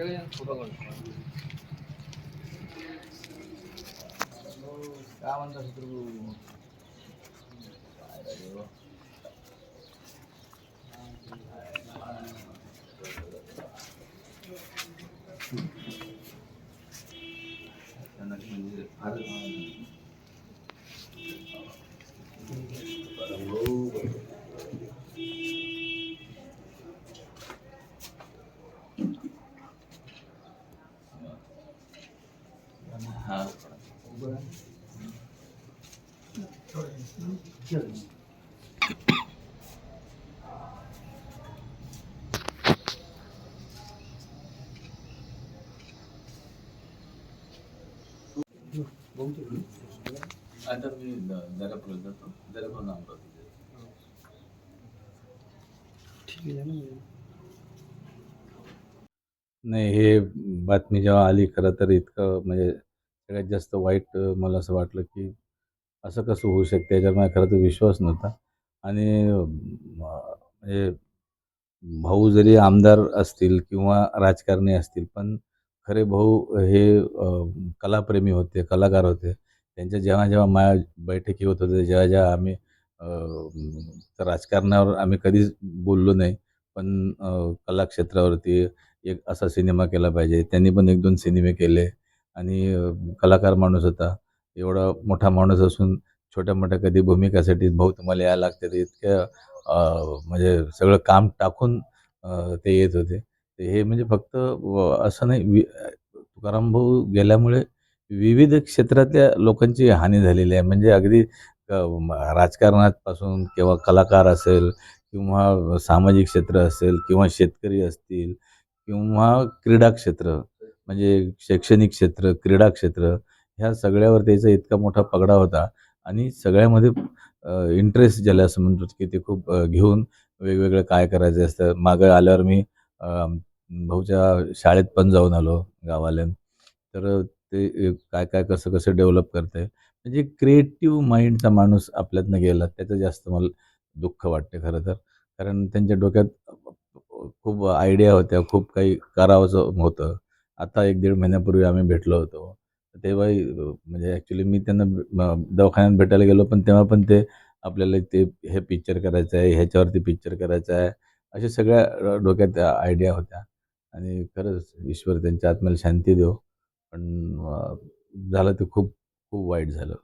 그냥 도덕을 까만 자식 들고 나는 이제 바로 हा आता मी दर्यापूर जातो दर्यापूर नाव नाही हे बातमी जेव्हा आली खरं तर इतकं म्हणजे सगळ्यात जास्त वाईट मला असं वाटलं की असं कसं होऊ शकते याच्यावर माझा खरं तर विश्वास नव्हता. आणि म्हणजे भाऊ जरी आमदार असतील किंवा राजकारणी असतील पण खरे भाऊ हे कलाप्रेमी होते कलाकार होते. त्यांच्या जेव्हा जेव्हा माझ्या बैठकी होत होते जेव्हा जेव्हा आम्ही राजकारणावर आम्ही कधीच बोललो नाही. पण कलाक्षेत्रावरती एक असा सिनेमा केला पाहिजे. त्यांनी पण एक दोन सिनेमे केले. आणि कलाकार माणूस होता. एवढा मोठा माणूस असून छोट्या मोठ्या कधी भूमिकासाठी भाऊ तुम्हाला यायला लागते तर इतक्या म्हणजे सगळं काम टाकून ते येत होते. तर हे म्हणजे फक्त असं नाही वि तुकाराम भाऊ गेल्यामुळे विविध क्षेत्रातल्या लोकांची हानी झालेली आहे. म्हणजे अगदी राजकारणापासून किंवा कलाकार असेल किंवा सामाजिक क्षेत्र असेल किंवा शेतकरी असतील किंवा क्रीडा क्षेत्र म्हणजे शैक्षणिक क्षेत्र क्रीडा क्षेत्र ह्या सगळ्यावर त्याचा इतका मोठा पगडा होता. आणि सगळ्यामध्ये इंटरेस्ट ज्याला असं म्हणतो की ते खूप घेऊन वेगवेगळं काय करायचं असतं. मागं आल्यावर मी भाऊच्या शाळेत पण जाऊन आलो गावाल्या तर ते काय काय कसं कसं डेव्हलप करते म्हणजे क्रिएटिव्ह माइंडचा माणूस आपल्यातनं गेला त्याचं जास्त मला दुःख वाटते खरं तर. कारण त्यांच्या डोक्यात खूप आयडिया होत्या खूप काही करावंसं होतं. आता एक दीड महिन्यापूर्वी आम्ही भेटलो होतो. तेव्हाही म्हणजे ॲक्च्युली मी त्यांना दवाखान्यात भेटायला गेलो पण तेव्हा पण ते आपल्याला ते हे पिक्चर करायचं आहे ह्याच्यावरती पिक्चर करायचं आहे अशा सगळ्या डोक्यात आयडिया होत्या. आणि खरंच ईश्वर त्यांच्या आत्म्याला शांती देव पण झालं ते खूप खूप वाईट झालं.